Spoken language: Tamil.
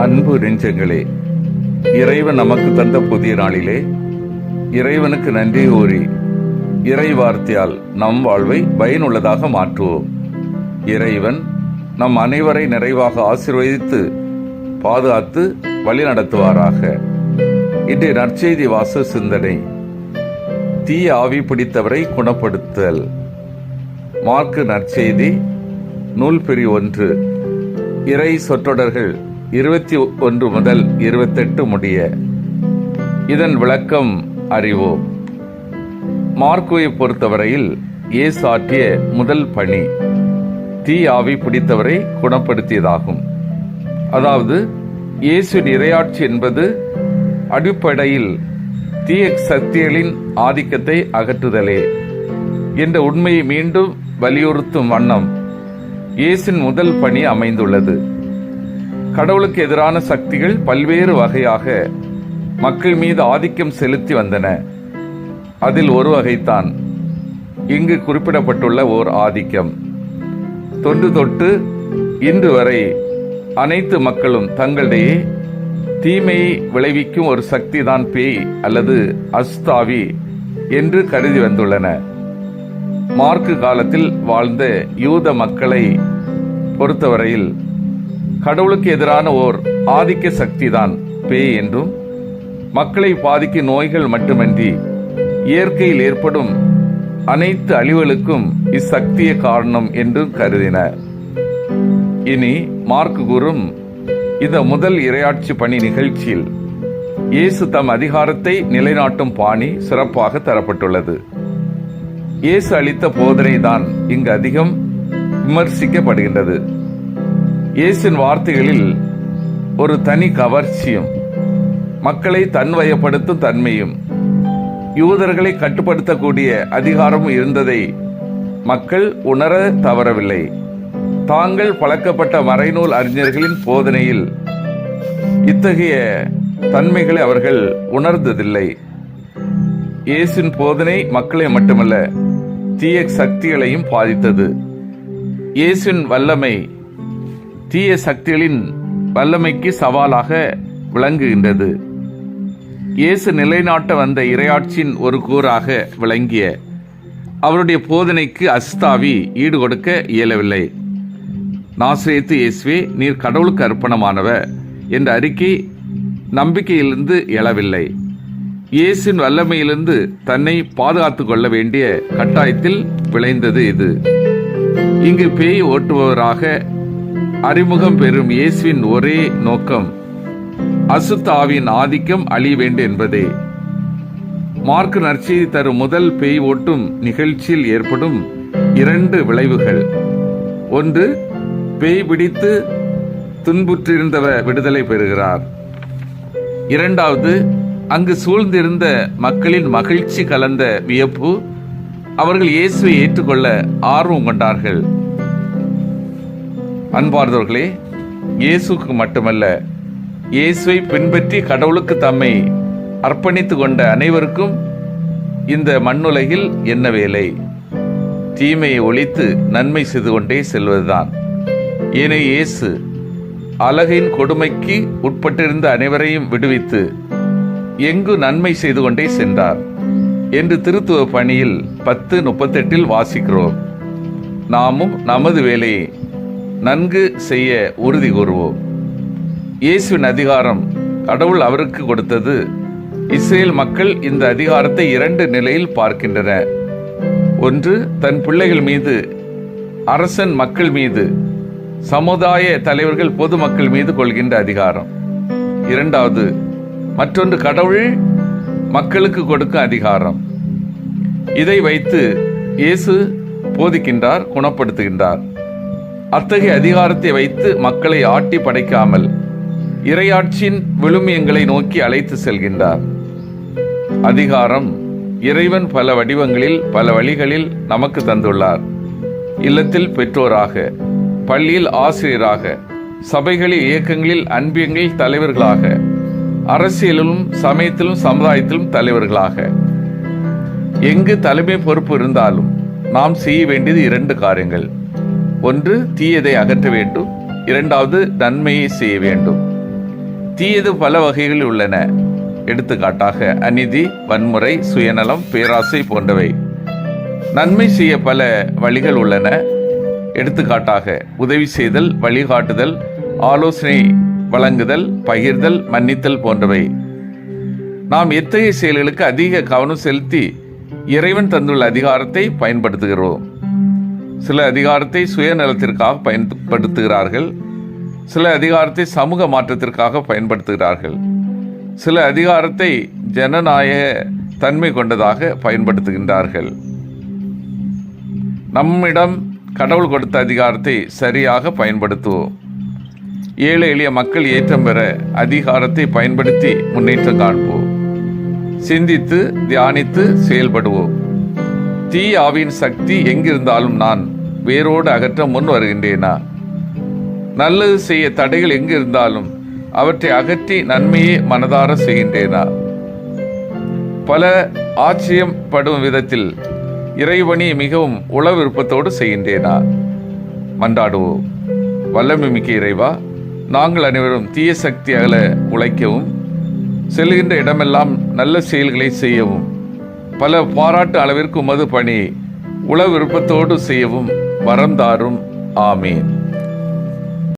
அன்பு நெஞ்சங்களே இறைவன் நமக்கு தந்த புதிய நாளிலே இறைவனுக்கு நன்றி கூறி இறை வார்த்தையால் நம் வாழ்வை பயனுள்ளதாக மாற்றுவோம். இறைவன் நம் அனைவரை நிறைவாக ஆசீர்வதித்து பாதுகாத்து வழிநடத்துவாராக இன்றைய நற்செய்தி வாச சிந்தனை தீய ஆவி பிடித்தவரை குணப்படுத்தல் மார்க்கு நற்செய்தி நூல் பிரி ஒன்று இறை சொற்றொடர்கள் இருபத்தி ஒன்று முதல் இருபத்தெட்டு முடிய இதன் விளக்கம் அறிவோம். மார்க்குவை பொறுத்தவரையில் இயேசு ஆற்றிய முதல் பணி தீ ஆவி பிடித்தவரை குணப்படுத்தியதாகும். அதாவது இயேசு இரையாட்சி என்பது அடிப்படையில் தீய சக்திகளின் ஆதிக்கத்தை அகற்றுதலே என்ற உண்மையை மீண்டும் வலியுறுத்தும் வண்ணம் இயேசின் முதல் பணி அமைந்துள்ளது. கடவுளுக்கு எதிரான சக்திகள் பல்வேறு வகையாக மக்கள் மீது ஆதிக்கம் செலுத்தி வந்தன. அதில் ஒரு வகைதான் இங்கு குறிப்பிடப்பட்டுள்ள ஓர் ஆதிக்கம். தொன்று தொட்டு இன்று வரை அனைத்து மக்களும் தங்களிடையே தீமையை விளைவிக்கும் ஒரு சக்தி தான் பேய் அல்லது அஸ்தாவி என்று கருதி வந்துள்ளன. மார்க்கு காலத்தில் வாழ்ந்த யூத மக்களை பொறுத்தவரையில் கடவுளுக்கு எதிரான ஓர் ஆதிக்க சக்திதான் பேய் என்றும் மக்களை பாதிக்கும் நோய்கள் மட்டுமின்றி இயற்கையில் ஏற்படும் அனைத்து அழிவுகளுக்கும் இச்சக்திய காரணம் என்றும் கருதின இனி மார்க் கூறும் இந்த முதல் இரையாட்சி பணி நிகழ்ச்சியில் இயேசு தம் அதிகாரத்தை நிலைநாட்டும் பாணி சிறப்பாக தரப்பட்டுள்ளது. இயேசு அளித்த போதனை தான் இங்கு அதிகம் விமர்சிக்கப்படுகின்றது. இயேசின் வார்த்தைகளில் ஒரு தனி கவர்ச்சியும் மக்களை தன்வயப்படுத்தும் தன்மையும் யூதர்களை கட்டுப்படுத்தக்கூடிய அதிகாரமும் இருந்ததை மக்கள் உணர தவறவில்லை. தாங்கள் பழக்கப்பட்ட மறைநூல் அறிஞர்களின் போதனையில் இத்தகைய தன்மைகளை அவர்கள் உணர்ந்ததில்லை. இயேசின் போதனை மக்களை மட்டுமல்ல தீய சக்திகளையும் பாதித்தது. இயேசின் வல்லமை தீய சக்திகளின் வல்லமைக்கு சவாலாக விளங்குகின்றது. இயேசு நிலைநாட்ட வந்த இரையாட்சியின் ஒரு கூறாக விளங்கிய அவருடைய போதனைக்கு அஸ்தாவி ஈடுகொடுக்க இயலவில்லை. நாசிரியத்து இயேசுவே நீர் கடவுளுக்கு அர்ப்பணமானவர் என்ற அறிக்கை நம்பிக்கையிலிருந்து எழவில்லை. இயேசின் வல்லமையிலிருந்து தன்னை பாதுகாத்து கொள்ள வேண்டிய கட்டாயத்தில் விளைந்தது இது. இங்கு பேய் ஓட்டுபவராக அறிமுகம் பெறும் இயேசுவின் ஒரே நோக்கம் அசுத்தாவின் ஆதிக்கம் அழிய வேண்டும் என்பதே. மார்க் நற்செய்தி தரும் முதல் பேய் ஓட்டும் நிகழ்ச்சியில் ஏற்படும் இரண்டு விளைவுகள். ஒன்று பேய் பிடித்து துன்புற்றிருந்தவர் விடுதலை பெறுகிறார். இரண்டாவது அங்கு சூழ்ந்திருந்த மக்களின் மகிழ்ச்சி கலந்த வியப்பு அவர்கள் இயேசுவை ஏற்றுக்கொள்ள ஆர்வம் கொண்டார்கள். அன்பார்ந்தவர்களே இயேசுக்கு மட்டுமல்ல இயேசுவை பின்பற்றி கடவுளுக்கு தம்மை அர்ப்பணித்து கொண்ட அனைவருக்கும் இந்த மண்ணுலகில் என்ன வேலை? தீமையை ஒழித்து நன்மை செய்து கொண்டே செல்வதுதான். ஏனே இயேசு அழகின் கொடுமைக்கு உட்பட்டிருந்த அனைவரையும் விடுவித்து எங்கு நன்மை செய்து கொண்டே சென்றார் என்று திருத்துவ பணியில் பத்து முப்பத்தெட்டில் வாசிக்கிறோம். நாமும் நமது வேலையை நன்கு செய்ய உறுதி கூறுவோம். இயேசுவின் அதிகாரம் கடவுள் அவருக்கு கொடுத்தது. இஸ்ரேல் மக்கள் இந்த அதிகாரத்தை இரண்டு நிலையில் பார்க்கின்றன. ஒன்று தன் பிள்ளைகள் மீது அரசன் மக்கள் மீது சமுதாய தலைவர்கள் பொதுமக்கள் மீது கொள்கின்ற அதிகாரம். இரண்டாவது மற்றொன்று கடவுள் மக்களுக்கு கொடுக்கும் அதிகாரம். இதை வைத்து இயேசு போதிக்கின்றார் குணப்படுத்துகின்றார். அத்தகைய அதிகாரத்தை வைத்து மக்களை ஆட்டி படைக்காமல் இறையாட்சியின் விழுமியங்களை நோக்கி அழைத்து செல்கின்றார். அதிகாரம் இறைவன் பல வடிவங்களில் பல வழிகளில் நமக்கு தந்துள்ளார். இல்லத்தில் பெற்றோராக பள்ளியில் ஆசிரியராக சபைகளில் இயக்கங்களில் அன்பியங்களில் தலைவர்களாக அரசியலிலும் சமயத்திலும் சமுதாயத்திலும் தலைவர்களாக. எங்கு தலைமை பொறுப்பு இருந்தாலும் நாம் செய்ய வேண்டியது இரண்டு காரியங்கள். ஒன்று தீயதை அகற்ற வேண்டும். இரண்டாவது நன்மையை செய்ய வேண்டும். தீயது பல வகைகளில் உள்ளன. எடுத்துக்காட்டாக அநீதி வன்முறை சுயநலம் பேராசை போன்றவை. நன்மை செய்ய பல வழிகள் உள்ளன. எடுத்துக்காட்டாக உதவி செய்தல் வழிகாட்டுதல் ஆலோசனை வழங்குதல் பகிர்தல் மன்னித்தல் போன்றவை. நாம் எத்தகைய செயல்களுக்கு அதிக கவனம் செலுத்தி இறைவன் தந்துள்ள அதிகாரத்தை பயன்படுத்துகிறோம்? சில அதிகாரத்தை சுயநலத்திற்காக பயன்படுத்துகிறார்கள். சில அதிகாரத்தை சமூக மாற்றத்திற்காக பயன்படுத்துகிறார்கள். சில அதிகாரத்தை ஜனநாயக தன்மை கொண்டதாக பயன்படுத்துகின்றார்கள். நம்மிடம் கடவுள் கொடுத்த அதிகாரத்தை சரியாக பயன்படுத்துவோம். ஏழை எளிய மக்கள் ஏற்றம் பெற அதிகாரத்தை பயன்படுத்தி முன்னேற்றம் காண்போம். சிந்தித்து தியானித்து செயல்படுவோம். தீ ஆவியின் சக்தி எங்கிருந்தாலும் நான் வேரோடு அகற்ற முன் வருகின்றேனா? நல்லது செய்ய தடைகள் எங்கு இருந்தாலும் அவற்றை அகற்றி நன்மையே மனதார செய்கின்றேனா? பல ஆச்சரியப்படும் விதத்தில் இறைவனி மிகவும் உள விருப்பத்தோடு செய்கின்றேனா? மன்றாடுவோம். வல்லமை மிக்க இறைவா நாங்கள் அனைவரும் தீய சக்தி அகல உழைக்கவும் செல்கின்ற இடமெல்லாம் நல்ல செயல்களை செய்யவும் பல பாராட்டு அளவிற்கு உமது பணி உள விருப்பத்தோடு செய்யவும் வரம் தாரும் ஆமீன்.